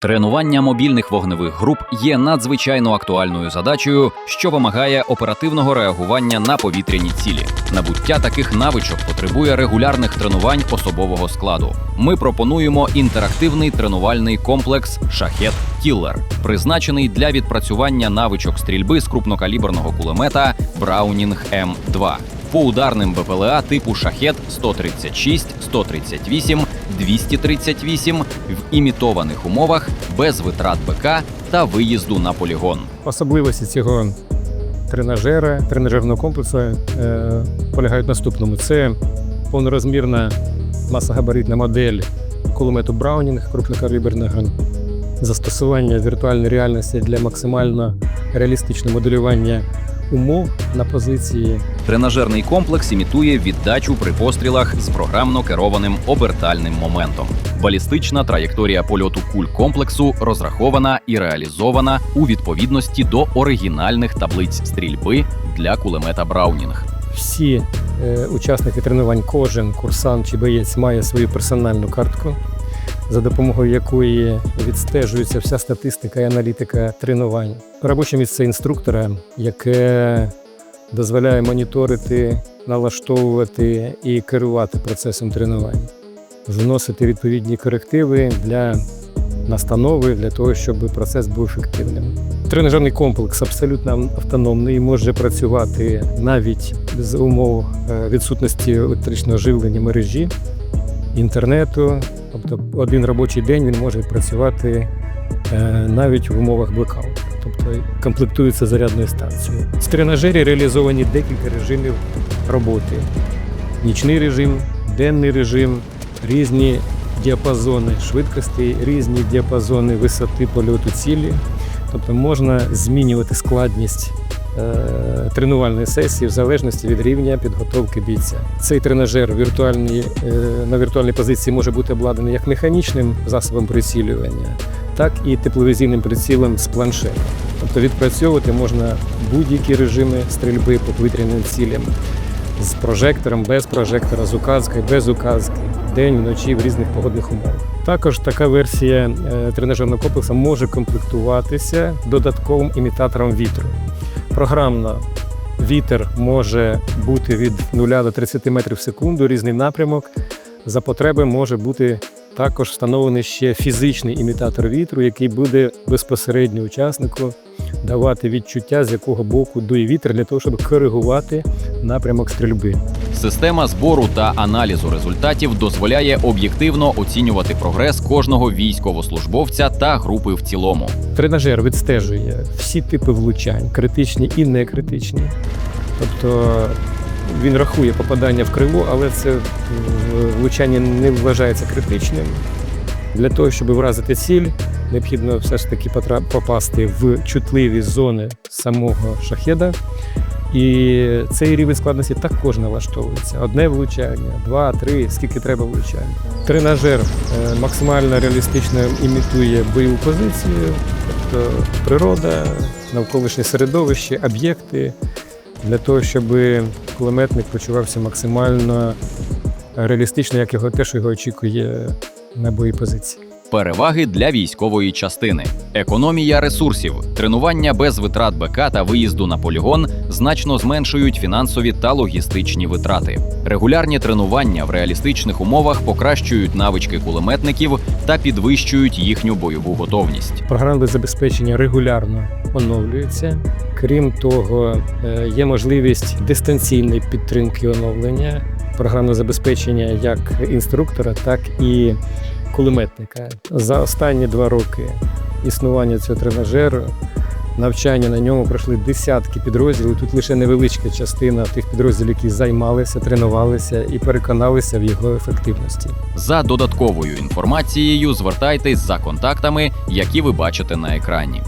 Тренування мобільних вогневих груп є надзвичайно актуальною задачею, що вимагає оперативного реагування на повітряні цілі. Набуття таких навичок потребує регулярних тренувань особового складу. Ми пропонуємо інтерактивний тренувальний комплекс Шахет Кіллер, призначений для відпрацювання навичок стрільби з крупнокаліберного кулемета Браунінг М2 по ударним БПЛА типу Шахет 136, 138, 238 в імітованих умовах без витрат БК та виїзду на полігон. Особливості цього тренажера, тренажерного комплексу е, полягають в наступному: це повнорозмірна масогабаритна модель кулемету Браунінг крупнокаліберного, застосування віртуальної реальності для максимально реалістичного моделювання умов на позиції Тренажерний комплекс імітує віддачу при пострілах з програмно керованим обертальним моментом. Балістична траєкторія польоту куль комплексу розрахована і реалізована у відповідності до оригінальних таблиць стрільби для кулемета Браунінг. всі е, учасники тренувань, кожен курсант чи боєць має свою персональну картку, за допомогою якої відстежується вся статистика і аналітика тренувань. Робоче місце інструктора, яке дозволяє моніторити, налаштовувати і керувати процесом тренувань, вносити відповідні корективи для настанови для того, щоб процес був ефективним. Тренажерний комплекс абсолютно автономний, може працювати навіть з умов е, відсутності електричного живлення мережі, інтернету. Тобто один робочий день він може працювати е, навіть в умовах блекауту, тобто комплектується зарядною станцією. В тренажері реалізовані декілька режимів роботи: нічний режим, денний режим, різні діапазони швидкості, різні діапазони висоти польоту цілі. Тобто можна змінювати складність тренувальної сесії в залежності від рівня підготовки бійця. Цей тренажер е, на віртуальній позиції може бути обладнаний як механічним засобом прицілювання, так і тепловізійним прицілом з планшета. Тобто відпрацьовувати можна будь-які режими стрільби по повітряним цілям з прожектором, без прожектора, з указкою, без указки, день, вночі в різних погодних умовах. Також така версія е, тренажерного комплексу може комплектуватися додатковим імітатором вітру. Програмно вітер може бути від 0 до 30 метрів в секунду, різний напрямок. За потреби може бути також встановлений ще фізичний імітатор вітру, який буде безпосередньо учаснику давати відчуття, з якого боку дує вітер, для того, щоб коригувати напрямок стрільби. Система збору та аналізу результатів дозволяє об'єктивно оцінювати прогрес кожного військовослужбовця та групи в цілому. Тренажер відстежує всі типи влучань, критичні і некритичні. Тобто він рахує попадання в крило, але це влучання не вважається критичним. Для того, щоб вразити ціль, необхідно все ж таки попасти в чутливі зони самого шахеда. І цей рівень складності також налаштовується. Одне влучання, два, три, скільки треба влучань. Тренажер е, максимально реалістично імітує бойову позицію, тобто природа, навколишнє середовище, об'єкти, для того, щоб кулеметник почувався максимально реалістично, як його те, що його очікує на бойовій позиції. Переваги для військової частини: економія ресурсів, тренування без витрат БК та виїзду на полігон значно зменшують фінансові та логістичні витрати. Регулярні тренування в реалістичних умовах покращують навички кулеметників та підвищують їхню бойову готовність. Програмне забезпечення регулярно оновлюється. Крім того, е, є можливість дистанційної підтримки оновлення програмного забезпечення як інструктора, так і кулеметника. За останні два роки існування цього тренажеру. Навчання на ньому пройшли десятки підрозділів. Тут лише невеличка частина тих підрозділів, які займалися, тренувалися і переконалися в його ефективності. За додатковою інформацією звертайтесь за контактами, які ви бачите на екрані.